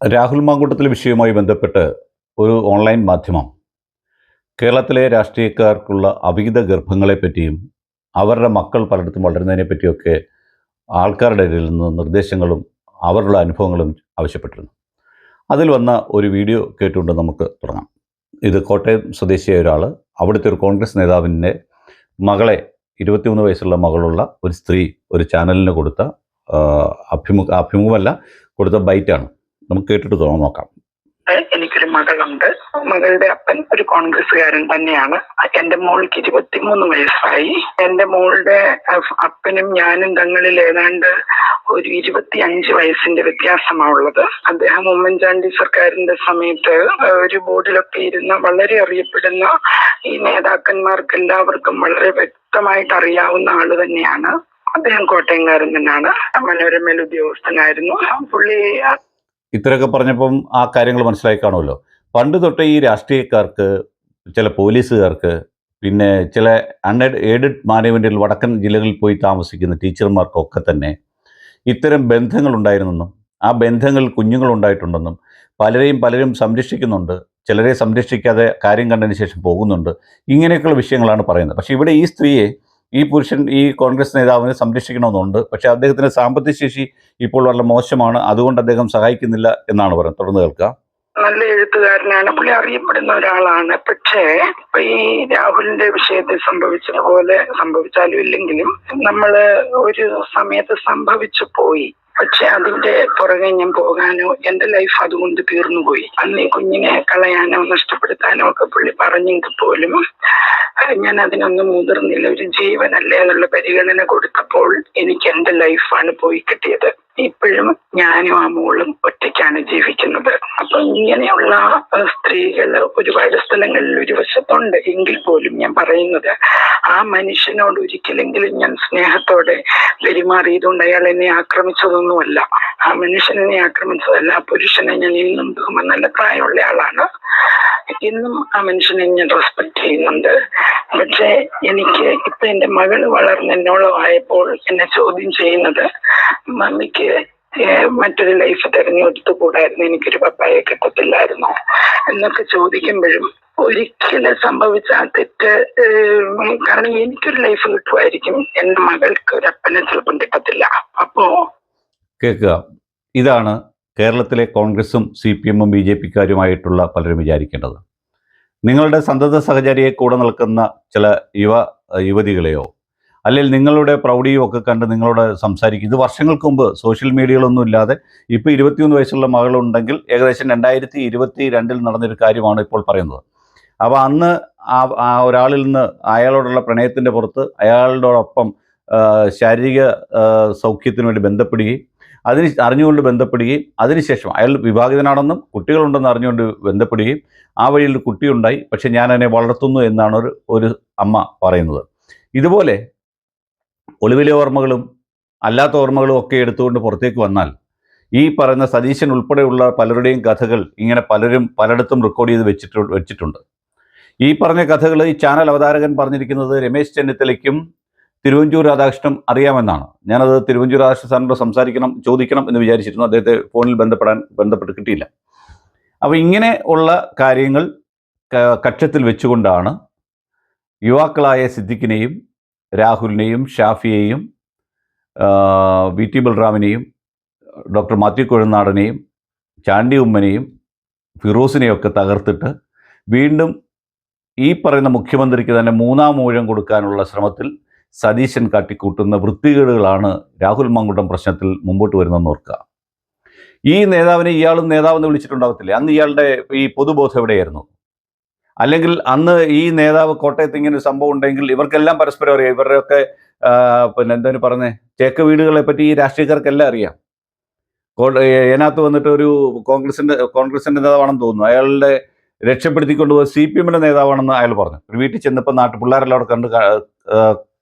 രാഹുൽ മാങ്കൂട്ടത്തിലെ വിഷയവുമായി ബന്ധപ്പെട്ട് ഒരു ഓൺലൈൻ മാധ്യമം കേരളത്തിലെ രാഷ്ട്രീയക്കാർക്കുള്ള അവിഹിത ഗർഭങ്ങളെപ്പറ്റിയും അവരുടെ മക്കൾ പലയിടത്തും വളരുന്നതിനെ പറ്റിയൊക്കെ ആൾക്കാരുടെ ഇടയിൽ നിന്ന് നിർദ്ദേശങ്ങളും അവരുടെ അനുഭവങ്ങളും ആവശ്യപ്പെട്ടിരുന്നു. അതിൽ വന്ന ഒരു വീഡിയോ കേട്ടുകൊണ്ട് നമുക്ക് തുടങ്ങാം. ഇത് കോട്ടയം സ്വദേശിയായ ഒരാൾ അവിടുത്തെ ഒരു കോൺഗ്രസ് നേതാവിന്റെ മകളെ ഇരുപത്തിമൂന്ന് വയസ്സുള്ള മകളുള്ള ഒരു സ്ത്രീ ഒരു ചാനലിന് കൊടുത്ത അഭിമുഖ അഭിമുഖമല്ല കൊടുത്ത ബൈറ്റാണ്. നമുക്ക് കേട്ടിട്ട് തോന്നാൻ നോക്കാം. എനിക്കൊരു മകളുണ്ട്. മകളുടെ അപ്പൻ ഒരു കോൺഗ്രസ്സുകാരൻ തന്നെയാണ്. എന്റെ മോൾക്ക് ഇരുപത്തിമൂന്ന് വയസ്സായി. എന്റെ മോളുടെ അപ്പനും ഞാനും തങ്ങളിൽ ഏതാണ്ട് ഒരു ഇരുപത്തി അഞ്ച് വയസ്സിന്റെ വ്യത്യാസമാണ് ഉള്ളത്. അദ്ദേഹം ഉമ്മൻചാണ്ടി സർക്കാരിന്റെ സമയത്ത് ഒരു ബോർഡിലൊക്കെ ഇരുന്ന വളരെ അറിയപ്പെടുന്ന ഈ നേതാക്കന്മാർക്ക് എല്ലാവർക്കും വളരെ വ്യക്തമായിട്ട് അറിയാവുന്ന ആൾ തന്നെയാണ്. അദ്ദേഹം കോട്ടയംകാരൻ തന്നെയാണ്. മനോരമയിൽ ഉദ്യോഗസ്ഥനായിരുന്നു. പുള്ളി ഇത്രയൊക്കെ പറഞ്ഞപ്പം ആ കാര്യങ്ങൾ മനസ്സിലായി കാണുമല്ലോ. പണ്ട് തൊട്ടേ ഈ രാഷ്ട്രീയക്കാർക്ക് ചില പോലീസുകാർക്ക് പിന്നെ ചില അൺഎഡ് എയ്ഡഡ് മാനേജ്മെന്റിൽ വടക്കൻ ജില്ലകളിൽ പോയി താമസിക്കുന്ന ടീച്ചർമാർക്കൊക്കെ തന്നെ ഇത്തരം ബന്ധങ്ങളുണ്ടായിരുന്നെന്നും ആ ബന്ധങ്ങൾ കുഞ്ഞുങ്ങളുണ്ടായിട്ടുണ്ടെന്നും പലരെയും പലരും സംരക്ഷിക്കുന്നുണ്ട് ചിലരെ സംരക്ഷിക്കാതെ കാര്യം കണ്ടതിന് ശേഷം പോകുന്നുണ്ട് ഇങ്ങനെയൊക്കെയുള്ള വിഷയങ്ങളാണ് പറയുന്നത്. പക്ഷേ ഇവിടെ ഈ സ്ത്രീയെ ഈ പുരുഷൻ ഈ കോൺഗ്രസ് നേതാവിനെ സംരക്ഷിക്കണമെന്നുണ്ട്. പക്ഷേ അദ്ദേഹത്തിന്റെ സാമ്പത്തിക ശേഷി ഇപ്പോൾ വളരെ മോശമാണ്. അതുകൊണ്ട് അദ്ദേഹം സഹായിക്കുന്നില്ല എന്നാണ് പറയുന്നത്. തുടർന്ന് കേൾക്കാം. നല്ല എഴുത്തുകാരനാണ്. പുള്ളി അറിയപ്പെടുന്ന ഒരാളാണ്. പക്ഷേ ഇപ്പൊ ഈ രാഹുലിന്റെ വിഷയത്തിൽ സംഭവിച്ചതുപോലെ സംഭവിച്ചാലും ഇല്ലെങ്കിലും നമ്മൾ ഒരു സമയത്ത് സംഭവിച്ചു പോയി. പക്ഷെ അതിന്റെ പുറകെ ഞാൻ പോകാനോ എന്റെ ലൈഫ് അതുകൊണ്ട് തീർന്നുപോയി. അന്ന് ഈ കുഞ്ഞിനെ കളയാനോ നഷ്ടപ്പെടുത്താനോ ഒക്കെ പുള്ളി പറഞ്ഞെങ്കിൽ പോലും ഞാൻ അതിനൊന്നും മുതിർന്നില്ല. ഒരു ജീവനല്ലേ എന്നുള്ള പരിഗണന കൊടുത്തപ്പോൾ എനിക്ക് എന്റെ ലൈഫാണ് പോയി കിട്ടിയത്. ഇപ്പോഴും ഞാനും ആ മോളും ഒറ്റയ്ക്കാണ് ജീവിക്കുന്നത്. അപ്പൊ ഇങ്ങനെയുള്ള സ്ത്രീകൾ ഒരുപാട് സ്ഥലങ്ങളിൽ ഒരു വശത്തുണ്ട് എങ്കിൽ പോലും ഞാൻ പറയുന്നത് ആ മനുഷ്യനോട് ഒരിക്കലെങ്കിലും ഞാൻ സ്നേഹത്തോടെ പെരുമാറിയതുകൊണ്ട് അയാൾ എന്നെ ആക്രമിച്ചതൊന്നുമല്ല. ആ മനുഷ്യനെ ആക്രമിച്ചതല്ല ആ പുരുഷനെ ഞാൻ ഇന്നും നല്ല പ്രായമുള്ള ആളാണ്. ഇന്നും ആ മനുഷ്യനെ ഞാൻ റെസ്പെക്ട് ചെയ്യുന്നുണ്ട്. പക്ഷെ എനിക്ക് ഇപ്പൊ എന്റെ മകൾ വളർന്ന് എന്നോളം ആയപ്പോൾ എന്നെ ചോദ്യം ചെയ്യുന്നത് മമ്മിക്ക് മറ്റൊരു ലൈഫ് തെരഞ്ഞെടുത്തു കൂടായിരുന്നു എനിക്കൊരു പപ്പായെ കിട്ടത്തില്ലായിരുന്നോ? എന്നൊക്കെ ചോദിക്കുമ്പോഴും ഒരിക്കലും സംഭവിച്ച ആ തെറ്റ് കാരണം എനിക്കൊരു ലൈഫ് കിട്ടുമായിരിക്കും. എന്റെ മകൾക്ക് ഒരു അപ്പനെ ചിലപ്പം കിട്ടത്തില്ല. അപ്പോ കേൾക്കുക. ഇതാണ് കേരളത്തിലെ കോൺഗ്രസും സി പി എമ്മും ബി ജെ പിക്കാരുമായിട്ടുള്ള പലരും വിചാരിക്കേണ്ടത്. നിങ്ങളുടെ സന്തത സഹചാരിയെ കൂടെ നിൽക്കുന്ന ചില യുവ യുവതികളെയോ അല്ലെങ്കിൽ നിങ്ങളുടെ പ്രൗഢിയോ ഒക്കെ കണ്ട് നിങ്ങളോട് സംസാരിക്കും. ഇത് വർഷങ്ങൾക്ക് മുമ്പ് സോഷ്യൽ മീഡിയകളൊന്നും ഇല്ലാതെ ഇപ്പോൾ ഇരുപത്തിയൊന്ന് വയസ്സുള്ള മകളുണ്ടെങ്കിൽ ഏകദേശം രണ്ടായിരത്തി ഇരുപത്തി രണ്ടിൽ നടന്നൊരു കാര്യമാണ് ഇപ്പോൾ പറയുന്നത്. അപ്പോൾ അന്ന് ആ ഒരാളിൽ നിന്ന് അയാളോടുള്ള പ്രണയത്തിന്റെ പുറത്ത് അയാളോടൊപ്പം ശാരീരിക സൗഖ്യത്തിനു വേണ്ടി ബന്ധപ്പെടുകയും അതിന് അറിഞ്ഞുകൊണ്ട് ബന്ധപ്പെടുകയും അതിനുശേഷം അയാൾ വിവാഹിതനാണെന്നും കുട്ടികളുണ്ടെന്ന് അറിഞ്ഞുകൊണ്ട് ബന്ധപ്പെടുകയും ആ വഴിയിൽ കുട്ടിയുണ്ടായി. പക്ഷെ ഞാൻ അതിനെ വളർത്തുന്നു എന്നാണ് ഒരു ഒരു അമ്മ പറയുന്നത്. ഇതുപോലെ ഒളിവിലെ ഓർമ്മകളും അല്ലാത്ത ഓർമ്മകളും ഒക്കെ എടുത്തുകൊണ്ട് പുറത്തേക്ക് വന്നാൽ ഈ പറയുന്ന സതീശൻ ഉൾപ്പെടെയുള്ള പലരുടെയും കഥകൾ ഇങ്ങനെ പലരും പലയിടത്തും റെക്കോർഡ് ചെയ്ത് വെച്ചിട്ട് വെച്ചിട്ടുണ്ട്. ഈ പറഞ്ഞ കഥകൾ ഈ ചാനൽ അവതാരകൻ പറഞ്ഞിരിക്കുന്നത് രമേശ് ചെന്നിത്തലയ്ക്കും തിരുവഞ്ചൂർ രാധാകൃഷ്ണൻ അറിയാമെന്നാണ്. ഞാനത് തിരുവഞ്ചൂർ രാധാകൃഷ്ണൻ സാറിനോട് സംസാരിക്കണം ചോദിക്കണം എന്ന് വിചാരിച്ചിരുന്നു. അദ്ദേഹത്തെ ഫോണിൽ ബന്ധപ്പെടാൻ ബന്ധപ്പെട്ട് കിട്ടിയില്ല. അപ്പോൾ ഇങ്ങനെ ഉള്ള കാര്യങ്ങൾ കക്ഷത്തിൽ വെച്ചുകൊണ്ടാണ് യുവാക്കളായ സിദ്ദിഖിനെയും രാഹുലിനെയും ഷാഫിയെയും വി ടി ബൽറാമിനെയും ഡോക്ടർ മാത്യു കൊഴുനാടനെയും ചാണ്ടി ഉമ്മനെയും ഫിറോസിനെയൊക്കെ തകർത്തിട്ട് വീണ്ടും ഈ പറയുന്ന മുഖ്യമന്ത്രിക്ക് തന്നെ മൂന്നാം ഊഴം കൊടുക്കാനുള്ള ശ്രമത്തിൽ സതീശൻ കാട്ടിക്കൂട്ടുന്ന വൃത്തികേടുകളാണ് രാഹുൽ മാങ്കുട്ടം പ്രശ്നത്തിൽ മുമ്പോട്ട് വരുന്നതെന്ന് ഓർക്കുക. ഈ നേതാവിനെ ഇയാളും നേതാവെന്ന് വിളിച്ചിട്ടുണ്ടാവത്തില്ലേ? അന്ന് ഇയാളുടെ ഈ പൊതുബോധം എവിടെയായിരുന്നു? അല്ലെങ്കിൽ അന്ന് ഈ നേതാവ് കോട്ടയത്ത് ഇങ്ങനെ ഒരു സംഭവം ഉണ്ടെങ്കിൽ ഇവർക്കെല്ലാം പരസ്പരം അറിയാം. ഇവരുടെയൊക്കെ പിന്നെ എന്താണ് പറഞ്ഞേ? ചേക്ക് വീടുകളെ പറ്റി ഈ രാഷ്ട്രീയക്കാർക്കെല്ലാം അറിയാം. അതിനകത്ത് വന്നിട്ട് ഒരു കോൺഗ്രസിന്റെ കോൺഗ്രസിന്റെ നേതാവാണെന്ന് തോന്നുന്നു. അയാളുടെ രക്ഷപ്പെടുത്തിക്കൊണ്ട് പോയ സി പി എമ്മിന്റെ നേതാവാണെന്ന് അയാൾ പറഞ്ഞു. ഒരു വീട്ടിൽ ചെന്നപ്പോൾ നാട്ടു പിള്ളേരെല്ലാം അവിടെ കണ്ട്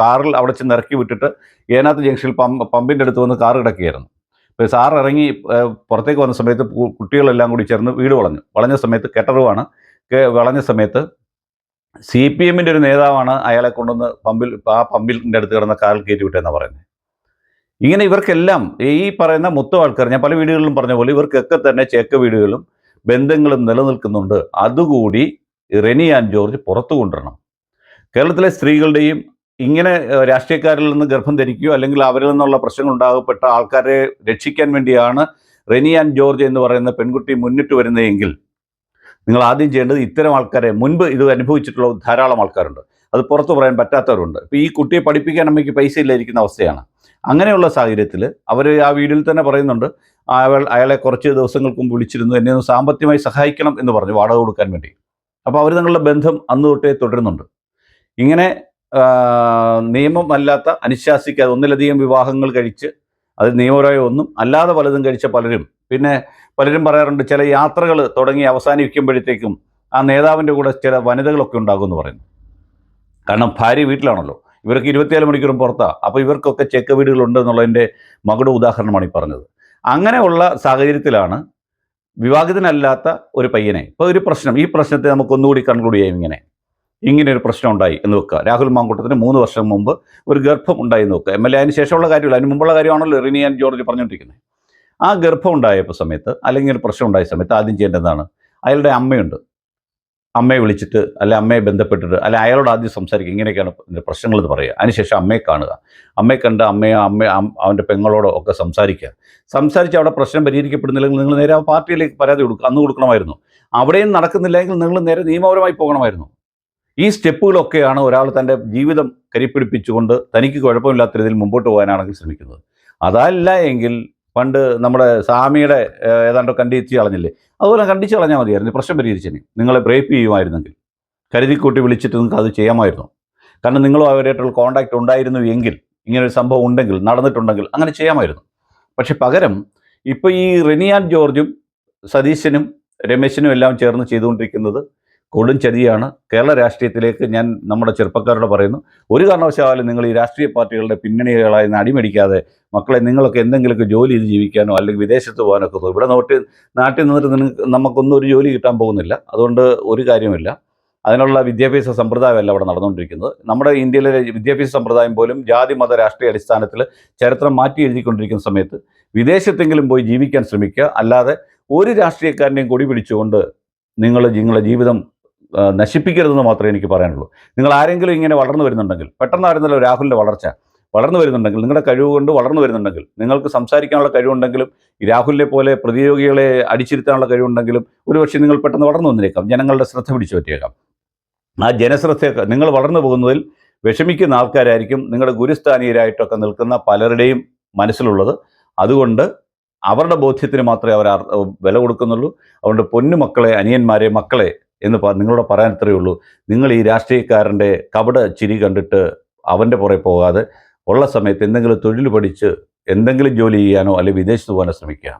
കാറിൽ അവിടെ ചെന്ന് ഇറക്കി വിട്ടിട്ട് ഏനാത്ത് ജംഗ്ഷനിൽ പമ്പ് പമ്പിന്റെ അടുത്ത് വന്ന് കാർ കിടക്കുകയായിരുന്നു. ഇപ്പോൾ സാർ ഇറങ്ങി പുറത്തേക്ക് വന്ന സമയത്ത് കുട്ടികളെല്ലാം കൂടി ചേർന്ന് വീട് വളഞ്ഞു. വളഞ്ഞ സമയത്ത് കെട്ടറുവാണ്. വളഞ്ഞ സമയത്ത് സി പി എമ്മിന്റെ ഒരു നേതാവാണ് അയാളെ കൊണ്ടുവന്ന് പമ്പിൽ ആ പമ്പിന്റെ അടുത്ത് കിടന്ന കാറിൽ കയറ്റി വിട്ടതെന്നാണ് പറയുന്നത് ഇങ്ങനെ ഇവർക്കെല്ലാം ഈ പറയുന്ന മൊത്തം ആൾക്കാർ ഞാൻ പല വീടുകളിലും പറഞ്ഞ പോലെ ഇവർക്കൊക്കെ തന്നെ ചേക്ക വീടുകളും ബന്ധങ്ങളും നിലനിൽക്കുന്നുണ്ട്. അതുകൂടി റെനി ആൻഡ് ജോർജ് പുറത്തു കൊണ്ടുവരണം. കേരളത്തിലെ സ്ത്രീകളുടെയും ഇങ്ങനെ രാഷ്ട്രീയക്കാരിൽ നിന്ന് ഗർഭം ധരിക്കുകയോ അല്ലെങ്കിൽ അവരിൽ നിന്നുള്ള പ്രശ്നങ്ങൾ ഉണ്ടാകപ്പെട്ട ആൾക്കാരെ രക്ഷിക്കാൻ വേണ്ടിയാണ് റെനി ആൻഡ് ജോർജ് എന്ന് പറയുന്ന പെൺകുട്ടി മുന്നിട്ട് വരുന്നതെങ്കിൽ നിങ്ങൾ ആദ്യം ചെയ്യേണ്ടത് ഇത്തരം ആൾക്കാരെ മുൻപ് ഇത് അനുഭവിച്ചിട്ടുള്ള ധാരാളം ആൾക്കാരുണ്ട്. അത് പുറത്തു പറയാൻ പറ്റാത്തവരുണ്ട്. ഇപ്പോൾ ഈ കുട്ടിയെ പഠിപ്പിക്കാൻ അമ്മയ്ക്ക് പൈസ ഇല്ലായിരിക്കുന്ന അവസ്ഥയാണ്. അങ്ങനെയുള്ള സാഹചര്യത്തിൽ അവർ ആ വീഡിയോയിൽ തന്നെ പറയുന്നുണ്ട് അവൾ അയാളെ കുറച്ച് ദിവസങ്ങൾക്ക് മുമ്പ് വിളിച്ചിരുന്നു എന്നെ ഒന്ന് സാമ്പത്തികമായി സഹായിക്കണം എന്ന് പറഞ്ഞു വാടക കൊടുക്കാൻ വേണ്ടി. അപ്പോൾ അവർ തങ്ങളുടെ ബന്ധം അന്ന് തൊട്ടേ തുടരുന്നുണ്ട്. ഇങ്ങനെ നിയമമല്ലാത്ത അനുശാസിക്കാതെ ഒന്നിലധികം വിവാഹങ്ങൾ കഴിച്ച് അത് നിയമപരമായ ഒന്നും അല്ലാതെ പലതും കഴിച്ച പലരും. പിന്നെ പലരും പറയാറുണ്ട് ചില യാത്രകൾ തുടങ്ങി അവസാനിക്കുമ്പോഴത്തേക്കും ആ നേതാവിന്റെ കൂടെ ചില വനിതകളൊക്കെ ഉണ്ടാകുമെന്ന് പറയുന്നു. കാരണം ഭാര്യ വീട്ടിലാണല്ലോ. ഇവർക്ക് ഇരുപത്തിയേഴ് മണിക്കൂറും പുറത്താണ് അപ്പോൾ ഇവർക്കൊക്കെ ചെക്ക് വീടുകളുണ്ട് എന്നുള്ളതിന്റെ മകളുടെ ഉദാഹരണമാണ് ഈ പറഞ്ഞത്. അങ്ങനെയുള്ള സാഹചര്യത്തിലാണ് വിവാഹിതനല്ലാത്ത ഒരു പയ്യനെ. ഇപ്പോൾ ഒരു പ്രശ്നം. ഈ പ്രശ്നത്തെ നമുക്ക് ഒന്നുകൂടി കൺക്ലൂഡ് ചെയ്യാം ഇങ്ങനെ. ഇങ്ങനെ ഒരു പ്രശ്നം ഉണ്ടായി എന്ന് വെക്കുക. രാഹുൽ മാങ്കൂട്ടത്തിന് മൂന്ന് വർഷം മുമ്പ് ഒരു ഗർഭം ഉണ്ടായി എന്ന് വെക്കുക. എം എൽ എ അതിന് ശേഷമുള്ള കാര്യമില്ല. അതിന് മുമ്പുള്ള കാര്യമാണല്ലോ റിനി ആൻഡ് ജോർജ് പറഞ്ഞുകൊണ്ടിരിക്കുന്നത്. ആ ഗർഭം ഉണ്ടായപ്പോൾ സമയത്ത് അല്ലെങ്കിൽ ഒരു പ്രശ്നം ഉണ്ടായ സമയത്ത് ആദ്യം ചെയ്യേണ്ടതാണ് അയാളുടെ അമ്മയുണ്ട്. അമ്മയെ വിളിച്ചിട്ട് അല്ലെ അമ്മയെ ബന്ധപ്പെട്ടിട്ട് അല്ലെ അയാളോട് ആദ്യം സംസാരിക്കുക. ഇങ്ങനെയൊക്കെയാണ് പ്രശ്നങ്ങൾ എന്ന് പറയുക. അതിനുശേഷം അമ്മയെ കാണുക. അമ്മയെ കണ്ട് അമ്മയെ അമ്മ അവന്റെ പെങ്ങളോടോ ഒക്കെ സംസാരിക്കുക. സംസാരിച്ച് അവിടെ പ്രശ്നം പരിഹരിക്കപ്പെടുന്നില്ലെങ്കിൽ നിങ്ങൾ നേരെ ആ പാർട്ടിയിലേക്ക് പരാതി കൊടുക്കുക. അന്ന് കൊടുക്കണമായിരുന്നു. അവിടെയും നടക്കുന്നില്ലെങ്കിൽ നിങ്ങൾ നേരെ നിയമപരമായി പോകണമായിരുന്നു. ഈ സ്റ്റെപ്പുകളൊക്കെയാണ് ഒരാൾ തന്റെ ജീവിതം കരിപ്പിടിപ്പിച്ചുകൊണ്ട് തനിക്ക് കുഴപ്പമില്ലാത്ത രീതിയിൽ മുമ്പോട്ട് പോകാനാണെങ്കിൽ ശ്രമിക്കുന്നത്. അതല്ല എങ്കിൽ പണ്ട് നമ്മുടെ സ്വാമിയുടെ ഏതാണ്ട് കണ്ടിച്ച് കളഞ്ഞില്ലേ? അതുപോലെ കണ്ടിച്ച് കളഞ്ഞാൽ മതിയായിരുന്നു. പ്രശ്നം പരിഹരിച്ചതിന് നിങ്ങളെ ബ്രേപ്പ് ചെയ്യുമായിരുന്നെങ്കിൽ. കരുതിക്കൂട്ടി വിളിച്ചിട്ട് നിങ്ങൾക്ക് അത് ചെയ്യാമായിരുന്നു. കാരണം നിങ്ങളും അവരായിട്ടുള്ള കോണ്ടാക്റ്റ് ഉണ്ടായിരുന്നു എങ്കിൽ ഇങ്ങനെ ഒരു സംഭവം ഉണ്ടെങ്കിൽ നടന്നിട്ടുണ്ടെങ്കിൽ അങ്ങനെ ചെയ്യാമായിരുന്നു. പക്ഷെ പകരം ഇപ്പോൾ ഈ റെനിയാൻ ജോർജും സതീശനും രമേശനും എല്ലാം ചേർന്ന് ചെയ്തുകൊണ്ടിരിക്കുന്നത് കൊടും ചതിയാണ് കേരള രാഷ്ട്രീയത്തിലേക്ക് ഞാൻ നമ്മുടെ ചെറുപ്പക്കാരോട് പറയുന്നു ഒരു കാരണവശാലും നിങ്ങൾ ഈ രാഷ്ട്രീയ പാർട്ടികളുടെ പിന്നണികളായി അടിമടിക്കാതെ മക്കളെ നിങ്ങളൊക്കെ എന്തെങ്കിലുമൊക്കെ ജോലി ചെയ്ത് ജീവിക്കാനോ അല്ലെങ്കിൽ വിദേശത്ത് പോകാനൊക്കെ ഒക്കെ ഇവിടെ നോട്ട് നാട്ടിൽ നിന്നിട്ട് നിങ്ങൾക്ക് നമുക്കൊന്നും ഒരു ജോലി കിട്ടാൻ പോകുന്നില്ല. അതുകൊണ്ട് ഒരു കാര്യമില്ല അതിനുള്ള വിദ്യാഭ്യാസ സമ്പ്രദായമല്ല അവിടെ നടന്നുകൊണ്ടിരിക്കുന്നത്. നമ്മുടെ ഇന്ത്യയിലെ വിദ്യാഭ്യാസ സമ്പ്രദായം പോലും ജാതി മത രാഷ്ട്രീയ അടിസ്ഥാനത്തിൽ ചരിത്രം മാറ്റി എഴുതിക്കൊണ്ടിരിക്കുന്ന സമയത്ത് വിദേശത്തെങ്കിലും പോയി ജീവിക്കാൻ ശ്രമിക്കുക. അല്ലാതെ ഒരു രാഷ്ട്രീയക്കാരനെയും കൊടി പിടിച്ചുകൊണ്ട് നിങ്ങൾ നിങ്ങളുടെ ജീവിതം നശിപ്പിക്കരുതെന്ന് മാത്രമേ എനിക്ക് പറയാനുള്ളൂ. നിങ്ങൾ ആരെങ്കിലും ഇങ്ങനെ വളർന്നു വരുന്നുണ്ടെങ്കിൽ പെട്ടെന്ന് പെട്ടെന്നായിരുന്നല്ലോ രാഹുലിന്റെ വളർച്ച. വളർന്നു വരുന്നുണ്ടെങ്കിൽ നിങ്ങളുടെ കഴിവ് കൊണ്ട് വളർന്നു വരുന്നുണ്ടെങ്കിൽ നിങ്ങൾക്ക് സംസാരിക്കാനുള്ള കഴിവുണ്ടെങ്കിലും രാഹുലിനെ പോലെ പ്രതിയോഗികളെ അടിച്ചിരുത്താനുള്ള കഴിവുണ്ടെങ്കിലും ഒരുപക്ഷെ നിങ്ങൾ പെട്ടെന്ന് വളർന്നു വന്നേക്കാം. ജനങ്ങളുടെ ശ്രദ്ധ പിടിച്ചു പറ്റിയേക്കാം. ആ ജനശ്രദ്ധയൊക്കെ നിങ്ങൾ വളർന്നു പോകുന്നതിൽ വിഷമിക്കുന്ന ആൾക്കാരായിരിക്കും നിങ്ങളുടെ ഗുരുസ്ഥാനീയരായിട്ടൊക്കെ നിൽക്കുന്ന പലരുടെയും മനസ്സിലുള്ളത്. അതുകൊണ്ട് അവരുടെ ബോധ്യത്തിന് മാത്രമേ അവർ വില കൊടുക്കുന്നുള്ളൂ. അതുകൊണ്ട് പൊന്നുമക്കളെ അനിയന്മാരെ മക്കളെ എന്ന് നിങ്ങളോട് പറയാൻ ഇത്രയേ ഉള്ളൂ. നിങ്ങൾ ഈ രാഷ്ട്രീയക്കാരന്റെ കപട ചിരി കണ്ടിട്ട് അവന്റെ പുറകെ പോകാതെ ഉള്ള സമയത്ത് എന്തെങ്കിലും തൊഴിൽ പഠിച്ച് എന്തെങ്കിലും ജോലി ചെയ്യാനോ അല്ലെങ്കിൽ വിദേശത്ത് പോകാനോ ശ്രമിക്കുക.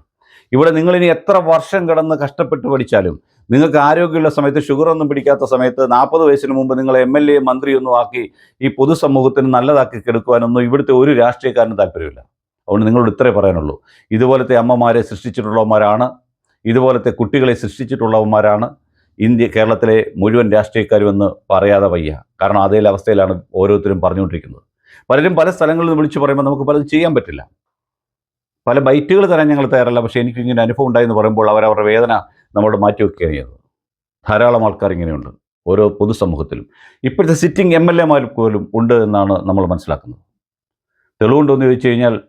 ഇവിടെ നിങ്ങളിനി എത്ര വർഷം കിടന്ന് കഷ്ടപ്പെട്ട് പഠിച്ചാലും നിങ്ങൾക്ക് ആരോഗ്യമുള്ള സമയത്ത് ഷുഗർ ഒന്നും പിടിക്കാത്ത സമയത്ത് നാൽപ്പത് വയസ്സിന് മുമ്പ് നിങ്ങൾ എം എൽ എ മന്ത്രിയൊന്നും ആക്കി ഈ പൊതുസമൂഹത്തിന് നല്ലതാക്കി കെടുക്കുവാനൊന്നും ഇവിടുത്തെ ഒരു രാഷ്ട്രീയക്കാരനും താല്പര്യമില്ല. അതുകൊണ്ട് നിങ്ങളോട് ഇത്രേ പറയാനുള്ളൂ. ഇതുപോലത്തെ അമ്മമാരെ സൃഷ്ടിച്ചിട്ടുള്ളവന്മാരാണ്. ഇതുപോലത്തെ കുട്ടികളെ സൃഷ്ടിച്ചിട്ടുള്ളവന്മാരാണ്. ഇന്ത്യ കേരളത്തിലെ മുഴുവൻ രാഷ്ട്രീയക്കാരുമെന്ന് പറയാതെ വയ്യ. കാരണം അതേ അവസ്ഥയിലാണ് ഓരോരുത്തരും പറഞ്ഞുകൊണ്ടിരിക്കുന്നത്. പലരും പല സ്ഥലങ്ങളിൽ നിന്ന് വിളിച്ചു പറയുമ്പോൾ നമുക്ക് പലതും ചെയ്യാൻ പറ്റില്ല. പല ബൈറ്റുകൾ തരാൻ ഞങ്ങൾ തയ്യാറല്ല. പക്ഷേ എനിക്ക് ഇങ്ങനെ അനുഭവം ഉണ്ടായെന്ന് പറയുമ്പോൾ അവരവരുടെ വേദന നമ്മളോട് മാറ്റിവെക്കുകയാണ് ചെയ്തത്. ധാരാളം ആൾക്കാർ ഇങ്ങനെയുണ്ട്. ഓരോ പൊതുസമൂഹത്തിലും. ഇപ്പോഴത്തെ സിറ്റിംഗ് എം എൽ എമാർ പോലും ഉണ്ട് എന്നാണ് നമ്മൾ മനസ്സിലാക്കുന്നത്. തെളിവുണ്ടോ എന്ന് ചോദിച്ചു കഴിഞ്ഞാൽ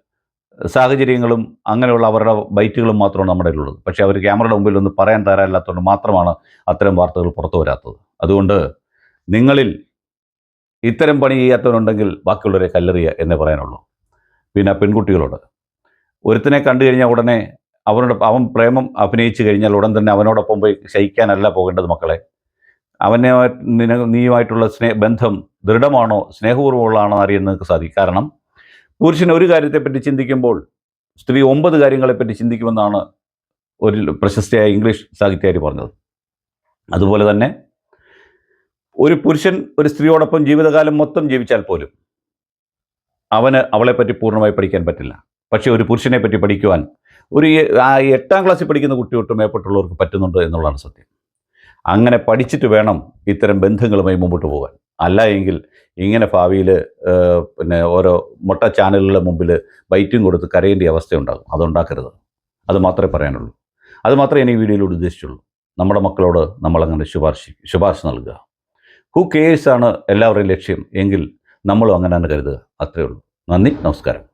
സാഹചര്യങ്ങളും അങ്ങനെയുള്ള അവരുടെ ബൈറ്റുകളും മാത്രമാണ് നമ്മുടെ ഉള്ളത് പക്ഷേ അവർ ക്യാമറയുടെ മുമ്പിൽ ഒന്ന് പറയാൻ തരാനില്ലാത്തതുകൊണ്ട് മാത്രമാണ് അത്തരം വാർത്തകൾ പുറത്തു വരാത്തത്. അതുകൊണ്ട് നിങ്ങളിൽ ഇത്തരം പണി ചെയ്യാത്തവരുണ്ടെങ്കിൽ ബാക്കിയുള്ളവരെ കല്ലെറിയുക എന്നേ പറയാനുള്ളൂ. പിന്നെ പെൺകുട്ടികളോട്. ഒരുത്തനെ കണ്ടു കഴിഞ്ഞാൽ ഉടനെ അവനോട് അവൻ പ്രേമം അഭിനയിച്ചു കഴിഞ്ഞാൽ ഉടൻ തന്നെ അവനോടൊപ്പം പോയി ശയിക്കാനല്ല പോകേണ്ടത് മക്കളെ. അവനെ നീയുമായിട്ടുള്ള സ്നേഹ ബന്ധം ദൃഢമാണോ സ്നേഹപൂർവമുള്ളതാണോ അറിയാൻ നിങ്ങൾക്ക് സാധിക്കും. കാരണം പുരുഷൻ ഒരു കാര്യത്തെപ്പറ്റി ചിന്തിക്കുമ്പോൾ സ്ത്രീ ഒമ്പത് കാര്യങ്ങളെപ്പറ്റി ചിന്തിക്കുമെന്നാണ് ഒരു പ്രശസ്തയായ ഇംഗ്ലീഷ് സാഹിത്യകാരി പറഞ്ഞത്. അതുപോലെ തന്നെ ഒരു പുരുഷൻ ഒരു സ്ത്രീയോടൊപ്പം ജീവിതകാലം മൊത്തം ജീവിച്ചാൽ പോലും അവന് അവളെപ്പറ്റി പൂർണമായി പഠിക്കാൻ പറ്റില്ല. പക്ഷേ ഒരു പുരുഷനെ പറ്റി പഠിക്കുവാൻ ഒരു ആ എട്ടാം ക്ലാസ്സിൽ പഠിക്കുന്ന കുട്ടി ഒട്ടും മേപ്പെട്ടുള്ളവർക്ക് പറ്റുന്നുണ്ട് എന്നുള്ളതാണ് സത്യം. അങ്ങനെ പഠിച്ചിട്ട് വേണം ഇത്തരം ബന്ധങ്ങളുമായി മുമ്പോട്ട് പോകാൻ. അല്ല എങ്കിൽ ഇങ്ങനെ ഭാവിയിൽ പിന്നെ ഓരോ മുട്ട ചാനലുകളുടെ മുമ്പിൽ ബൈറ്റും കൊടുത്ത് കരയേണ്ട അവസ്ഥയുണ്ടാകും. അതുണ്ടാക്കരുത് അത് മാത്രമേ പറയാനുള്ളൂ. അത് മാത്രമേ ഞാൻ വീഡിയോയിലൂടെ ഉദ്ദേശിച്ചുള്ളൂ. നമ്മുടെ മക്കളോട് നമ്മളങ്ങനെ ശുപാർശ ശുപാർശ നൽകുക. ഹു കെയേഴ്സാണ് എല്ലാവരുടെയും ലക്ഷ്യം. എങ്കിൽ നമ്മളും അങ്ങനെ തന്നെ കരുതുക. അത്രയേ ഉള്ളൂ. നന്ദി നമസ്കാരം.